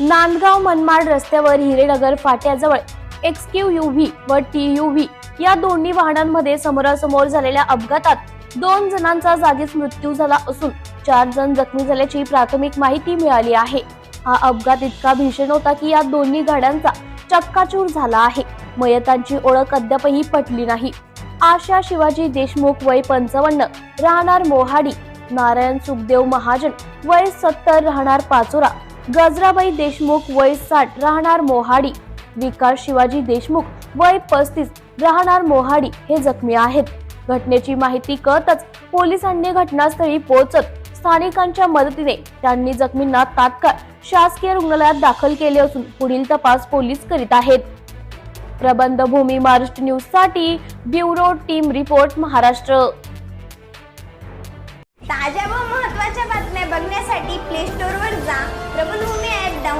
नांदगाव मनमाड रस्त्यावर हिरेनगर फाट्याजवळ X U V व टी यू व्ही या दोन्ही वाहनांमध्ये समोरासमोर झालेल्या अपघातात दोन जणांचा जागीच मृत्यू झाला असून चार जण जखमी झाल्याची प्राथमिक माहिती मिळाली आहे. हा अपघात इतका भीषण होता की या दोन्ही गाड्यांचा चक्काचूर झाला आहे. मयतांची ओळख अद्यापही पटली नाही. आशा शिवाजी देशमुख वय पंचावन्न राहणार मोहाडी नारायण सुखदेव महाजन वय सत्तर राहणार पाचोरा गजराबाई देशमुख वय साठ राहणार मोहाडी. विकास शिवाजी देशमुख वय पस्तीस राहणार मोहाडी हे जखमी आहेत. घटनेची माहिती कळतच पोलिसांनी घटनास्थळी पोहोचत स्थानिकांच्या मदतीने त्यांनी जखमींना तात्काळ शासकीय रुग्णालयात दाखल केले असून पुढील तपास पोलीस करीत आहेत. प्रबंध भूमी महाराष्ट्र न्यूजसाठी ब्युरो टीम रिपोर्ट महाराष्ट्र. ताज्या व महत्त्वाच्या बातम्या बघण्यासाठी प्ले